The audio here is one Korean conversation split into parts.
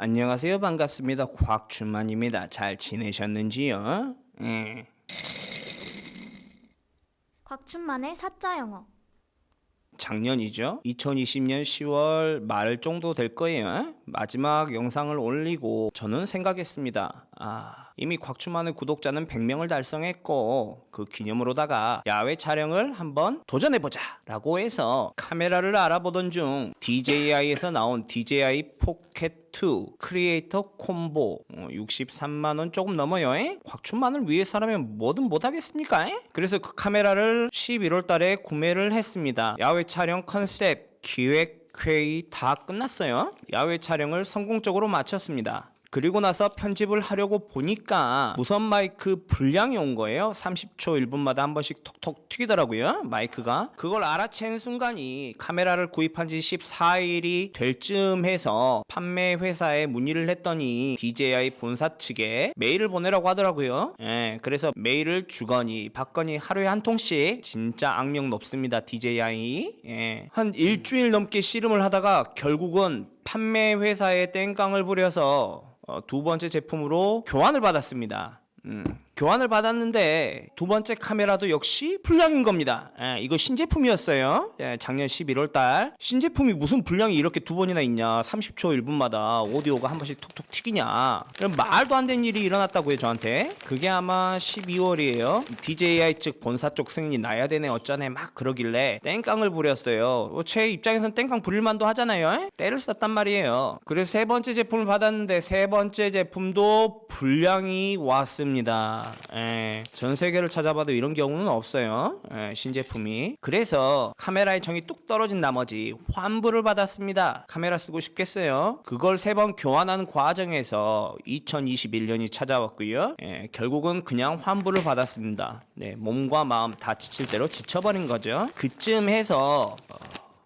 안녕하세요. 반갑습니다. 곽춘만입니다. 잘 지내셨는지요? 예. 곽춘만의 사자 영어. 작년이죠. 2020년 10월 말 정도 될 거예요. 마지막 영상을 올리고 저는 생각했습니다. 아, 이미 곽추만의 구독자는 100명을 달성했고 그 기념으로다가 야외 촬영을 한번 도전해보자 라고 해서 카메라를 알아보던 중 DJI에서 나온 DJI 포켓 2 크리에이터 콤보 어, 63만원 조금 넘어요 에? 곽춘만을 위해서라면 뭐든 못하겠습니까 에? 그래서 그 카메라를 11월 달에 구매를 했습니다 야외 촬영 컨셉 기획 회의 다 끝났어요. 야외 촬영을 성공적으로 마쳤습니다 그리고 나서 편집을 하려고 보니까 무선 마이크 불량이 온 거예요. 30초 1분마다 한 번씩 톡톡 튀기더라고요. 마이크가. 그걸 알아챈 순간이 카메라를 구입한 지 14일이 될 쯤 해서 판매 회사에 문의를 했더니 DJI 본사 측에 메일을 보내라고 하더라고요. 예, 그래서 메일을 주거니 받거니 하루에 한 통씩 진짜 악명 높습니다. DJI. 예. 한 일주일 넘게 씨름을 하다가 결국은 판매 회사에 땡깡을 부려서 어, 두 번째 제품으로 교환을 받았습니다. 음, 교환을 받았는데 두 번째 카메라도 역시 불량인 겁니다. 예, 이거 신제품이었어요. 예, 작년 11월 달. 신제품이 무슨 불량이 이렇게 두 번이나 있냐. 30초 1분마다 오디오가 한 번씩 톡톡 튀기냐. 그럼 말도 안 되는 일이 일어났다고요, 저한테. 그게 아마 12월이에요. DJI 측 본사 쪽 승인이 나야 되네 어쩌네 막 그러길래 땡깡을 부렸어요. 어, 제 입장에선 땡깡 부릴 만도 하잖아요. 에? 때를 썼단 말이에요. 그래서 세 번째 제품을 받았는데 세 번째 제품도 불량이 왔습니다. 예, 전 세계를 찾아봐도 이런 경우는 없어요. 예, 신제품이. 그래서 카메라의 정이 뚝 떨어진 나머지 환불을 받았습니다. 카메라 쓰고 싶겠어요? 그걸 세 번 교환하는 과정에서 2021년이 찾아왔고요. 예, 결국은 그냥 환불을 받았습니다. 네, 몸과 마음 다 지칠 대로 지쳐버린 거죠. 그쯤 해서 어,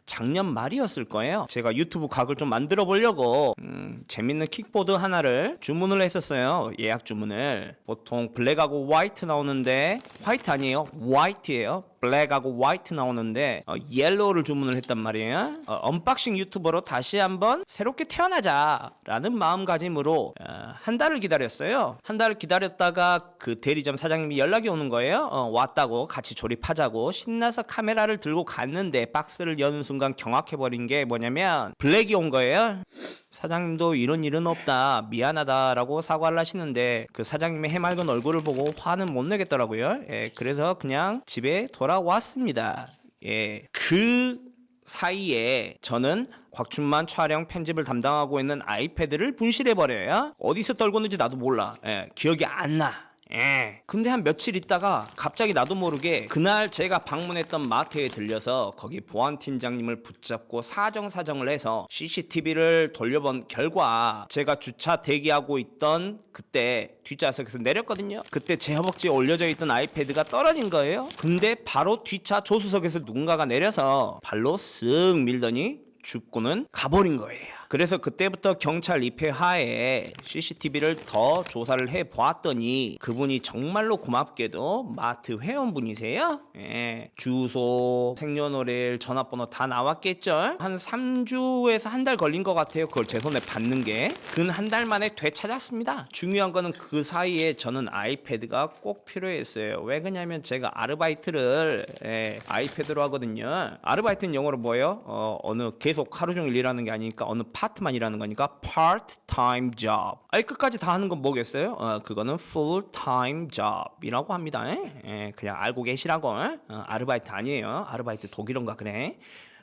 작년 말이었을 거예요. 제가 유튜브 각을 좀 만들어 보려고 음, 재밌는 킥보드 하나를 주문을 했었어요. 예약 주문을 보통 블랙하고 화이트 나오는데 화이트 아니에요. 화이트예요. 블랙하고 화이트 나오는데 어, 옐로우를 주문을 했단 말이에요. 어, 언박싱 유튜버로 다시 한번 새롭게 태어나자라는 마음가짐으로 어, 한 달을 기다렸어요. 한 달을 기다렸다가 그 대리점 사장님이 연락이 오는 거예요. 어, 왔다고 같이 조립하자고 신나서 카메라를 들고 갔는데 박스를 여는 순간 경악해버린 게 뭐냐면 블랙이 온 거예요. 사장님도 이런 일은 없다 미안하다라고 사과를 하시는데 그 사장님의 해맑은 얼굴을 보고 화는 못 내겠더라고요. 예, 그래서 그냥 집에 돌아왔습니다. 예, 그 사이에 저는 곽춘만 촬영 편집을 담당하고 있는 아이패드를 분실해 버려요. 어디서 떨궜는지 나도 몰라. 예, 기억이 안 나. 예. 근데 한 며칠 있다가 갑자기 나도 모르게 그날 제가 방문했던 마트에 들려서 거기 보안 팀장님을 붙잡고 사정 사정을 해서 CCTV를 돌려본 결과 제가 주차 대기하고 있던 그때 뒷좌석에서 내렸거든요. 그때 제 허벅지에 올려져 있던 아이패드가 떨어진 거예요. 근데 바로 뒷차 조수석에서 누군가가 내려서 발로 쓱 밀더니 죽고는 가버린 거예요. 그래서 그때부터 경찰 입회 하에 CCTV를 더 조사를 해 보았더니 그분이 정말로 고맙게도 마트 회원분이세요. 예. 주소, 생년월일, 전화번호 다 나왔겠죠. 한 3주에서 한 달 걸린 것 같아요. 그걸 제 손에 받는 게. 근 한 달 만에 되찾았습니다. 중요한 거는 그 사이에 저는 아이패드가 꼭 필요했어요. 왜 그러냐면 제가 아르바이트를 예, 아이패드로 하거든요. 아르바이트는 영어로 뭐예요? 어, 어느 계속 하루 종일 일하는 게 아니니까 어느 파 트만 일하는 거니까 part-time job. 아이 끝까지 다 하는 건 뭐겠어요? 어, 그거는 full-time job이라고 합니다. 예? 예, 그냥 알고 계시라고. 어, 아르바이트 아니에요. 아르바이트 독일어인가 그래.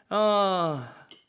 어,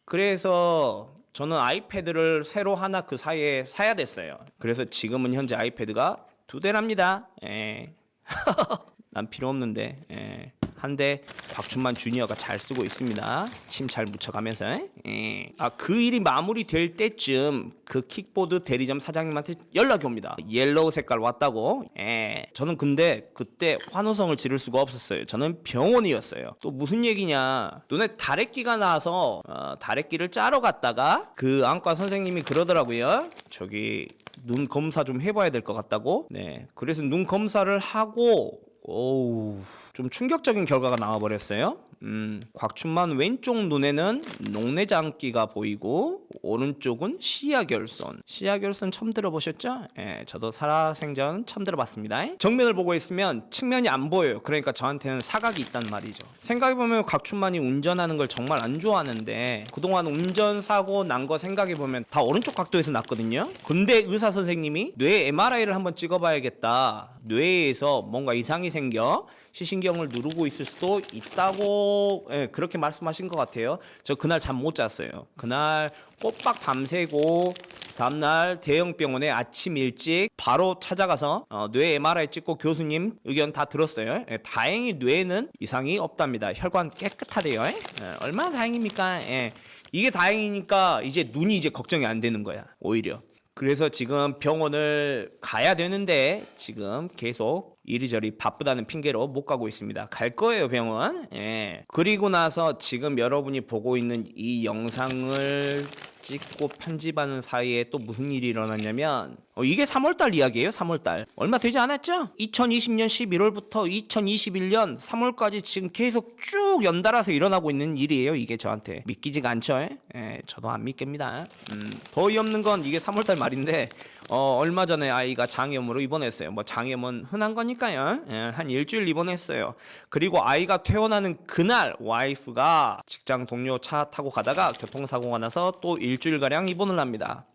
그래서 저는 아이패드를 새로 하나 그 사이에 사야 됐어요. 그래서 지금은 현재 아이패드가 두 대랍니다. 예. 난 필요 없는데 예. 한대 곽춘만 주니어가 잘 쓰고 있습니다. 침 잘 묻혀가면서 예. 아그 일이 마무리될 때쯤 그 킥보드 대리점 사장님한테 연락이 옵니다. 옐로우 색깔 왔다고. 예. 저는 근데 그때 환호성을 지를 수가 없었어요. 저는 병원이었어요. 또 무슨 얘기냐? 눈에 다래끼가 나서 어, 다래끼를 짜러 갔다가 그 안과 선생님이 그러더라고요. 저기 눈 검사 좀 해봐야 될 것 같다고. 네. 그래서 눈 검사를 하고 오우 좀 충격적인 결과가 나와버렸어요. 음, 곽춘만 왼쪽 눈에는 녹내장기가 보이고 오른쪽은 시야결손. 시야결손 처음 들어보셨죠? 예, 저도 살아생전 처음 들어봤습니다. 정면을 보고 있으면 측면이 안 보여요. 그러니까 저한테는 사각이 있단 말이죠. 생각해보면 곽춘만이 운전하는 걸 정말 안 좋아하는데 그동안 운전사고 난 거 생각해보면 다 오른쪽 각도에서 났거든요. 근데 의사 선생님이 뇌 MRI를 한번 찍어봐야겠다. 뇌에서 뭔가 이상이 생겨 시신경을 누르고 있을 수도 있다고 예, 그렇게 말씀하신 것 같아요. 저 그날 잠 못 잤어요. 그날 꼬박 밤새고 다음날 대형 병원에 아침 일찍 바로 찾아가서 어, 뇌 MRI 찍고 교수님 의견 다 들었어요. 예, 다행히 뇌는 이상이 없답니다. 혈관 깨끗하대요. 예, 얼마나 다행입니까? 예. 이게 다행이니까 이제 눈이 이제 걱정이 안 되는 거야. 오히려. 그래서 지금 병원을 가야 되는데 지금 계속 이리저리 바쁘다는 핑계로 못 가고 있습니다. 갈 거예요 병원. 예. 그리고 나서 지금 여러분이 보고 있는 이 영상을 찍고 편집하는 사이에 또 무슨 일이 일어났냐면 어, 이게 3월달 이야기예요. 3월달 얼마 되지 않았죠? 2020년 11월부터 2021년 3월까지 지금 계속 쭉 연달아서 일어나고 있는 일이에요. 이게 저한테 믿기지가 않죠? 예, 저도 안 믿깁니다. 음, 더 어이없는 건 이게 3월달 말인데 어, 얼마 전에 아이가 장염으로 입원했어요. 뭐 장염은 흔한 거니까요. 예, 한 일주일 입원했어요. 그리고 아이가 퇴원하는 그날 와이프가 직장 동료 차 타고 가다가 교통사고가 나서 또 일 주일 가량 입원을 합니다.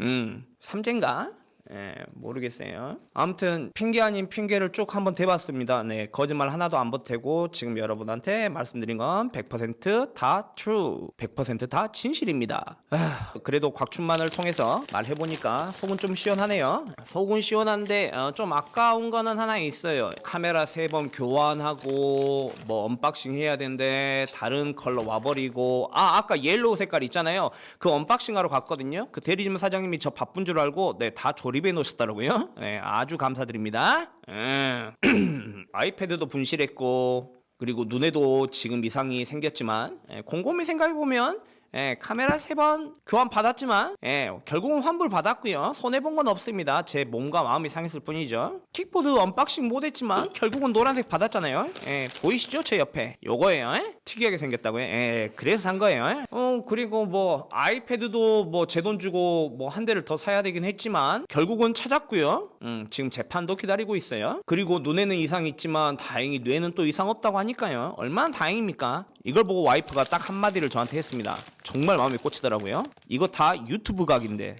음, 삼재인가? 예, 모르겠어요. 아무튼 핑계 아닌 핑계를 쭉 한번 대봤습니다. 네, 거짓말 하나도 안 보태고 지금 여러분한테 말씀드린 건 100%다 true, 100%다 진실입니다. 아, 그래도 곽춘만을 통해서 말해보니까 속은 좀 시원하네요. 속은 시원한데 어, 좀 아까운 거는 하나 있어요. 카메라 세 번 교환하고 뭐 언박싱 해야 되는데 다른 컬러 와버리고 아 아까 옐로우 색깔 있잖아요. 그 언박싱하러 갔거든요. 그 대리점 사장님이 저 바쁜 줄 알고 네다 조 립해 놓으셨더라고요. 네, 아주 감사드립니다. 예. 아이패드도 분실했고 그리고 눈에도 지금 이상이 생겼지만 예, 곰곰이 생각해 보면 예, 카메라 세 번 교환 받았지만 예, 결국은 환불 받았고요. 손해 본 건 없습니다. 제 몸과 마음이 상했을 뿐이죠. 킥보드 언박싱 못 했지만 결국은 노란색 받았잖아요. 예, 보이시죠? 제 옆에 요거예요. 예? 특이하게 생겼다고요. 예, 그래서 산 거예요. 예? 어 그리고 뭐 아이패드도 뭐 제 돈 주고 뭐 한 대를 더 사야 되긴 했지만 결국은 찾았고요. 음, 지금 재판도 기다리고 있어요. 그리고 눈에는 이상 있지만 다행히 뇌는 또 이상 없다고 하니까요. 얼마나 다행입니까? 이걸 보고 와이프가 딱 한마디를 저한테 했습니다. 정말 마음에 꽂히더라고요. 이거 다 유튜브 각인데.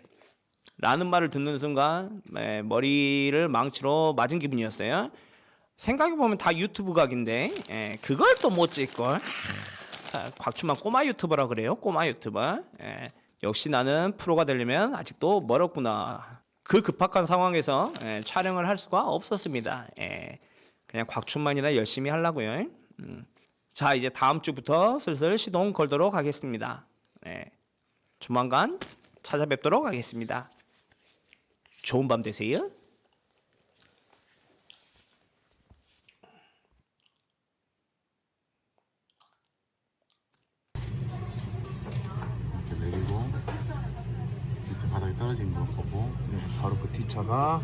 라는 말을 듣는 순간 에, 머리를 망치로 맞은 기분이었어요. 생각해보면 다 유튜브 각인데 에, 그걸 또 못 찍걸. 하, 곽추만 꼬마 유튜버라 그래요. 꼬마 유튜버. 에, 역시 나는 프로가 되려면 아직도 멀었구나. 그 급박한 상황에서 에, 촬영을 할 수가 없었습니다. 에, 그냥 곽춘만이나 열심히 하려고요. 음. 자 이제 다음 주부터 슬슬 시동 걸도록 하겠습니다. 네. 조만간 찾아뵙도록 하겠습니다. 좋은 밤 되세요. 이렇게 내리고 밑에 바닥에 떨어진 거 보고 바로 그 뒷차가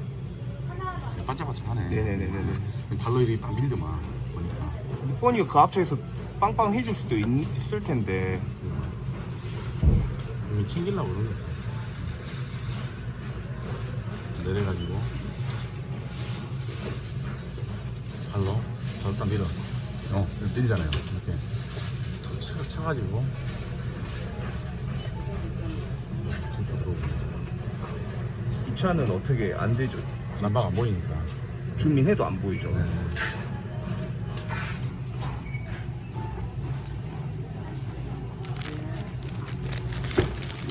반짝반짝하네 네네네네네 발로 이렇게 딱 밀더만 보니까 뻔히 그 앞차에서 빵빵 해줄 수도 있, 있을 텐데. 이거 챙기려고 그러는 거지 내려가지고. 발로. 발로 딱 밀어. 어 이렇게 때리잖아요. 이렇게. 툭 쳐, 쳐가지고. 들어오고. 이 차는 어떻게 안 되죠? 남바가 안 보이니까. 주민해도 안 보이죠. 네.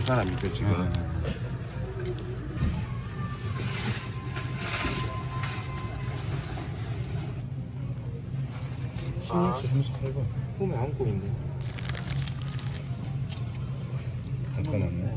사람이죠 지금 네. 아. 38번 품에 안고 있네 잠깐만요